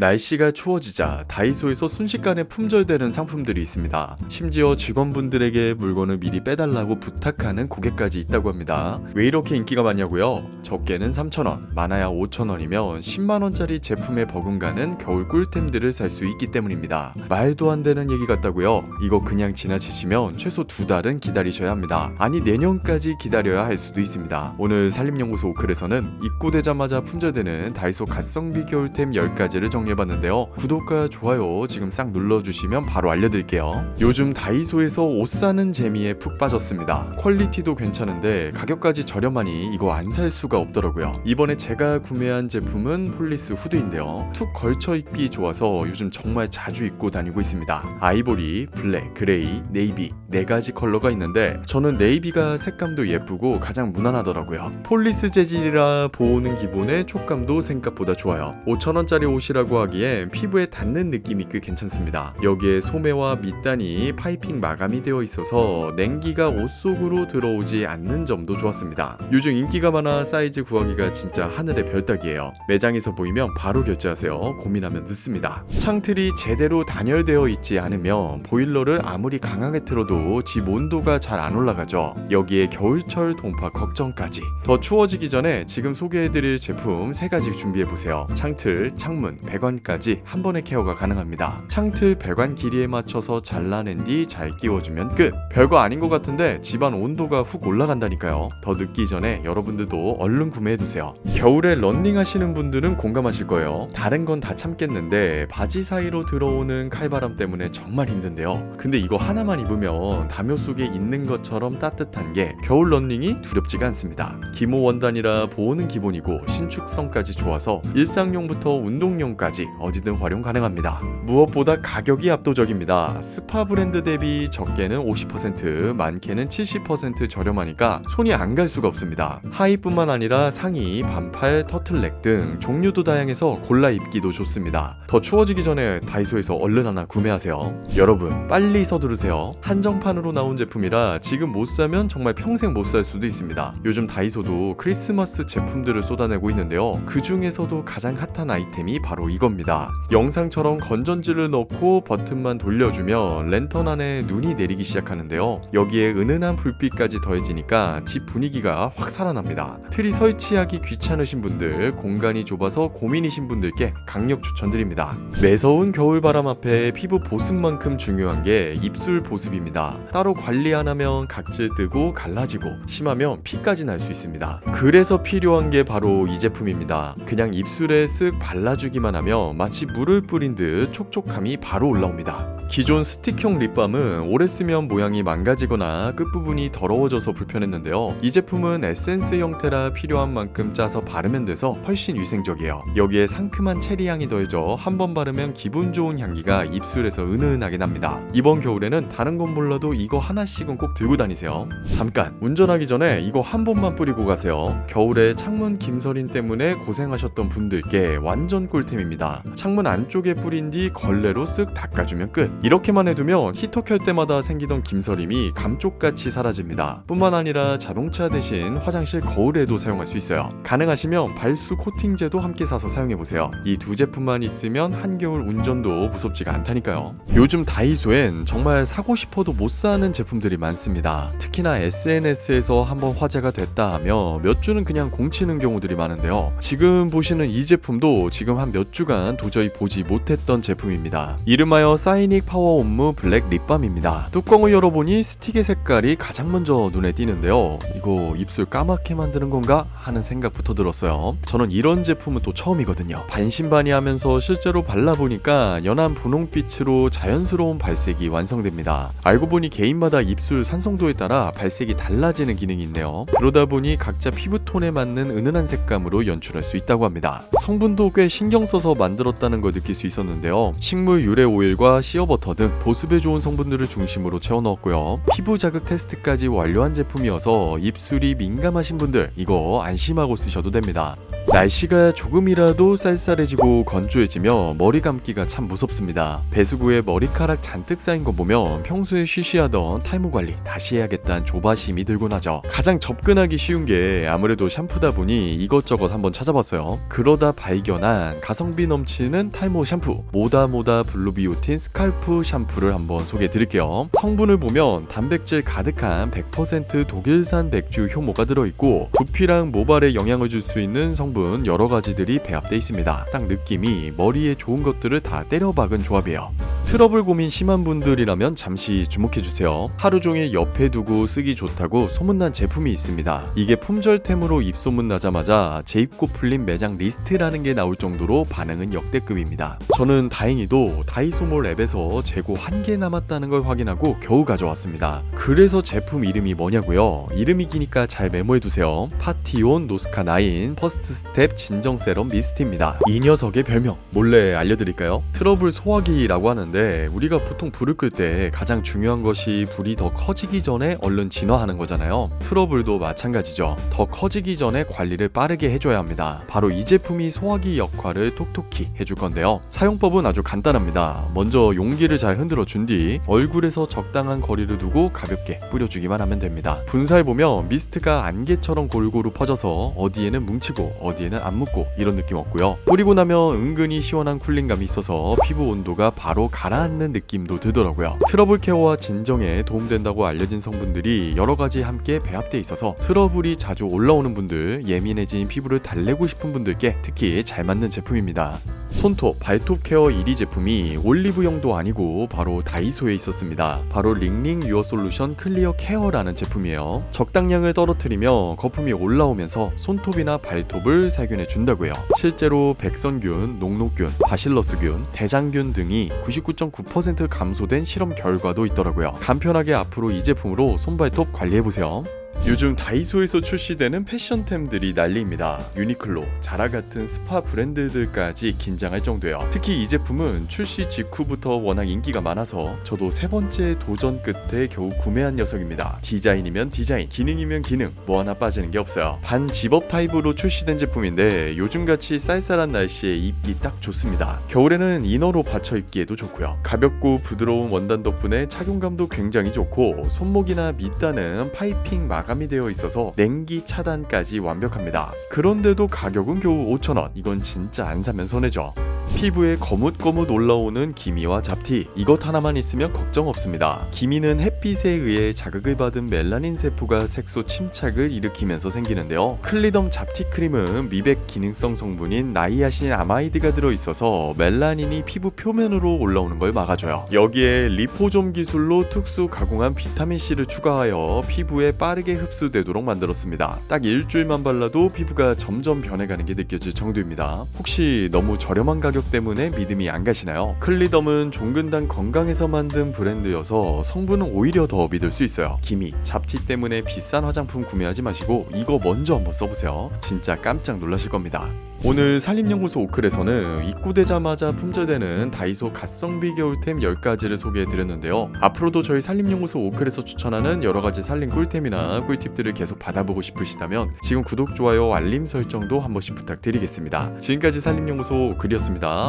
날씨가 추워지자 다이소에서 순식간에 품절되는 상품들이 있습니다. 심지어 직원분들에게 물건을 미리 빼달라고 부탁하는 고객까지 있다고 합니다. 왜 이렇게 인기가 많냐고요? 적게는 3,000원, 많아야 5,000원이면 10만원짜리 제품에 버금가는 겨울 꿀템들을 살 수 있기 때문입니다. 말도 안 되는 얘기 같다고요? 이거 그냥 지나치시면 최소 두 달은 기다리셔야 합니다. 아니 내년까지 기다려야 할 수도 있습니다. 오늘 산림연구소 오클에서는 입고되자마자 품절되는 다이소 갓성비 겨울템 10가지를 정리 해봤는데요. 구독과 좋아요 지금 싹 눌러주시면 바로 알려드릴게요. 요즘 다이소에서 옷 사는 재미에 푹 빠졌습니다. 퀄리티도 괜찮은데 가격까지 저렴하니 이거 안 살 수가 없더라고요. 이번에 제가 구매한 제품은 폴리스 후드인데요. 툭 걸쳐 입기 좋아서 요즘 정말 자주 입고 다니고 있습니다. 아이보리, 블랙, 그레이, 네이비 네 가지 컬러가 있는데 저는 네이비가 색감도 예쁘고 가장 무난하더라고요. 폴리스 재질이라 보호는 기본에 촉감도 생각보다 좋아요. 5천원짜리 옷이라고 하기에 피부에 닿는 느낌이 꽤 괜찮습니다. 여기에 소매와 밑단이 파이핑 마감이 되어 있어서 냉기가 옷 속으로 들어오지 않는 점도 좋았습니다. 요즘 인기가 많아 사이즈 구하기가 진짜 하늘의 별따기예요. 매장에서 보이면 바로 결제하세요. 고민하면 늦습니다. 창틀이 제대로 단열되어 있지 않으면 보일러를 아무리 강하게 틀어도 집 온도가 잘 안 올라가죠. 여기에 겨울철 동파 걱정까지. 더 추워지기 전에 지금 소개해드릴 제품 세 가지 준비해 보세요. 창틀, 창문, 배관까지 한 번에 케어가 가능합니다. 창틀, 배관 길이에 맞춰서 잘라낸 뒤 잘 끼워주면 끝. 별거 아닌 것 같은데 집안 온도가 훅 올라간다니까요. 더 늦기 전에 여러분들도 얼른 구매해 두세요. 겨울에 런닝 하시는 분들은 공감하실 거예요. 다른 건 다 참겠는데 바지 사이로 들어오는 칼바람 때문에 정말 힘든데요. 근데 이거 하나만 입으면 담요 속에 있는 것처럼 따뜻한 게 겨울 런닝이 두렵지가 않습니다. 기모 원단이라 보호는 기본이고 신축성까지 좋아서 일상용부터 운동용까지 어디든 활용 가능합니다. 무엇보다 가격이 압도적입니다. 스파 브랜드 대비 적게는 50%, 많게는 70% 저렴하니까 손이 안 갈 수가 없습니다. 하의뿐만 아니라 상의, 반팔, 터틀넥 등 종류도 다양해서 골라 입기도 좋습니다. 더 추워지기 전에 다이소에서 얼른 하나 구매하세요. 여러분, 빨리 서두르세요. 한정 판으로 나온 제품이라 지금 못 사면 정말 평생 못 살 수도 있습니다. 요즘 다이소도 크리스마스 제품들을 쏟아내고 있는데요. 그 중에서도 가장 핫한 아이템이 바로 이겁니다. 영상처럼 건전지를 넣고 버튼만 돌려주면 랜턴 안에 눈이 내리기 시작하는데요. 여기에 은은한 불빛까지 더해지니까 집 분위기가 확 살아납니다. 틀이 설치하기 귀찮으신 분들, 공간이 좁아서 고민이신 분들께 강력 추천드립니다. 매서운 겨울바람 앞에 피부 보습만큼 중요한 게 입술 보습입니다. 따로 관리 안 하면 각질 뜨고 갈라지고 심하면 피까지 날 수 있습니다. 그래서 필요한 게 바로 이 제품입니다. 그냥 입술에 쓱 발라주기만 하면 마치 물을 뿌린 듯 촉촉함이 바로 올라옵니다. 기존 스틱형 립밤은 오래 쓰면 모양이 망가지거나 끝부분이 더러워져서 불편했는데요. 이 제품은 에센스 형태라 필요한 만큼 짜서 바르면 돼서 훨씬 위생적이에요. 여기에 상큼한 체리 향이 더해져 한 번 바르면 기분 좋은 향기가 입술에서 은은하게 납니다. 이번 겨울에는 다른 건 몰라 도 이거 하나씩은 꼭 들고 다니세요. 잠깐 운전하기 전에 이거 한 번만 뿌리고 가세요. 겨울에 창문 김서린 때문에 고생하셨던 분들께 완전 꿀템입니다. 창문 안쪽에 뿌린 뒤 걸레로 쓱 닦아주면 끝. 이렇게만 해두면 히터 켤 때마다 생기던 김서림이 감쪽같이 사라집니다. 뿐만 아니라 자동차 대신 화장실 거울에도 사용할 수 있어요. 가능하시면 발수 코팅제도 함께 사서 사용해보세요. 이 두 제품만 있으면 한겨울 운전도 무섭지가 않다니까요. 요즘 다이소엔 정말 사고 싶어도 못 사는 제품들이 많습니다. 특히나 SNS에서 한번 화제가 됐다 하며 몇 주는 그냥 공치는 경우들이 많은데요. 지금 보시는 이 제품도 지금 한 몇 주간 도저히 보지 못했던 제품입니다. 이름하여 사이닉 파워 옴무 블랙 립밤입니다. 뚜껑을 열어보니 스틱의 색깔이 가장 먼저 눈에 띄는데요. 이거 입술 까맣게 만드는 건가 하는 생각부터 들었어요. 저는 이런 제품은 또 처음이거든요. 반신반의하면서 실제로 발라보니까 연한 분홍빛으로 자연스러운 발색이 완성됩니다. 알고 보니 개인마다 입술 산성도에 따라 발색이 달라지는 기능이 있네요. 그러다 보니 각자 피부톤에 맞는 은은한 색감으로 연출할 수 있다고 합니다. 성분도 꽤 신경 써서 만들었다는 걸 느낄 수 있었는데요. 식물 유래 오일과 시어버터 등 보습에 좋은 성분들을 중심으로 채워 넣었고요. 피부 자극 테스트까지 완료한 제품이어서 입술이 민감하신 분들 이거 안심하고 쓰셔도 됩니다. 날씨가 조금이라도 쌀쌀해지고 건조해지며 머리 감기가 참 무섭습니다. 배수구에 머리카락 잔뜩 쌓인 거 보면 평소에 쉬쉬하던 탈모 관리 다시 해야겠다는 조바심이 들곤 하죠. 가장 접근하기 쉬운 게 아무래도 샴푸다 보니 이것저것 한번 찾아봤어요. 그러다 발견한 가성비 넘치는 탈모 샴푸 모다모다 블루비오틴 스칼프 샴푸를 한번 소개해 드릴게요. 성분을 보면 단백질 가득한 100% 독일산 맥주 효모가 들어있고 두피랑 모발에 영향을 줄 수 있는 성분 여러 가지들이 배합돼 있습니다. 딱 느낌이 머리에 좋은 것들을 다 때려 박은 조합이에요. 트러블 고민 심한 분들이라면 잠시 주목해 주세요. 하루 종일 옆에 두고 쓰기 좋다고 소문난 제품이 있습니다. 이게 품절템으로 입소문 나자마자 재입고 풀린 매장 리스트라는 게 나올 정도로 반응은 역대급입니다. 저는 다행히도 다이소몰 앱에서 재고 한 개 남았다는 걸 확인하고 겨우 가져왔습니다. 그래서 제품 이름이 뭐냐고요? 이름이 기니까 잘 메모해 두세요. 파티온 노스카 9 퍼스트 스텝 진정 세럼 미스트입니다. 이 녀석의 별명 몰래 알려드릴까요? 트러블 소화기라고 하는데 우리가 보통 불을 끌 때 가장 중요한 것이 불이 더 커지기 전에 얼른 진화하는 거잖아요. 트러블도 마찬가지죠. 더 커지기 전에 관리를 빠르게 해줘야 합니다. 바로 이 제품이 소화기 역할을 톡톡히 해줄 건데요. 사용법은 아주 간단합니다. 먼저 용기를 잘 흔들어 준 뒤 얼굴에서 적당한 거리를 두고 가볍게 뿌려주기만 하면 됩니다. 분사해 보면 미스트가 안개처럼 골고루 퍼져서 어디에는 뭉치고 어디에는 안 묻고 이런 느낌 없고요. 뿌리고 나면 은근히 시원한 쿨링감이 있어서 피부 온도가 바로 가라 앉는 느낌도 들더라고요. 트러블 케어와 진정에 도움된다고 알려진 성분들이 여러 가지 함께 배합돼 있어서 트러블이 자주 올라오는 분들, 예민해진 피부를 달래고 싶은 분들께 특히 잘 맞는 제품입니다. 손톱, 발톱 케어 1위 제품이 올리브영도 아니고 바로 다이소에 있었습니다. 바로 링링 유어 솔루션 클리어 케어라는 제품이에요. 적당량을 떨어뜨리며 거품이 올라오면서 손톱이나 발톱을 살균해 준다고요. 실제로 백선균, 녹록균, 바실러스균, 대장균 등이 99.9% 감소된 실험 결과도 있더라고요. 간편하게 앞으로 이 제품으로 손발톱 관리해 보세요. 요즘 다이소에서 출시되는 패션템들이 난리입니다. 유니클로, 자라 같은 스파 브랜드들까지 긴장할 정도예요. 특히 이 제품은 출시 직후부터 워낙 인기가 많아서 저도 세 번째 도전 끝에 겨우 구매한 녀석입니다. 디자인이면 디자인, 기능이면 기능, 뭐 하나 빠지는 게 없어요. 반 집업 타입으로 출시된 제품인데 요즘같이 쌀쌀한 날씨에 입기 딱 좋습니다. 겨울에는 이너로 받쳐 입기에도 좋고요. 가볍고 부드러운 원단 덕분에 착용감도 굉장히 좋고 손목이나 밑단은 파이핑 마감 이 되어 있어서 냉기 차단까지 완벽합니다. 그런데도 가격은 겨우 5,000원. 이건 진짜 안 사면 손해죠. 피부에 거뭇거뭇 올라오는 기미와 잡티 이것 하나만 있으면 걱정 없습니다. 기미는 햇빛에 의해 자극을 받은 멜라닌 세포가 색소 침착을 일으키면서 생기는데요. 클리덤 잡티 크림은 미백 기능성 성분인 나이아신 아마이드가 들어있어서 멜라닌이 피부 표면으로 올라오는 걸 막아줘요. 여기에 리포좀 기술로 특수 가공한 비타민 C를 추가하여 피부에 빠르게 흡수되도록 만들었습니다. 딱 일주일만 발라도 피부가 점점 변해가는 게 느껴질 정도입니다. 혹시 너무 저렴한 가격 때문에 믿음이 안 가시나요? 클리덤은 종근당 건강에서 만든 브랜드여서 성분은 오히려 더 믿을 수 있어요. 기미, 잡티 때문에 비싼 화장품 구매하지 마시고 이거 먼저 한번 써보세요. 진짜 깜짝 놀라실 겁니다. 오늘 산림연구소 오클에서는 입고되자마자 품절되는 다이소 갓성비 겨울템 10가지를 소개해드렸는데요. 앞으로도 저희 산림연구소 오클에서 추천하는 여러가지 산림 꿀템이나 꿀팁들을 계속 받아보고 싶으시다면 지금 구독, 좋아요, 알림 설정도 한 번씩 부탁드리겠습니다. 지금까지 산림연구소 오클이었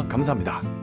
감사합니다.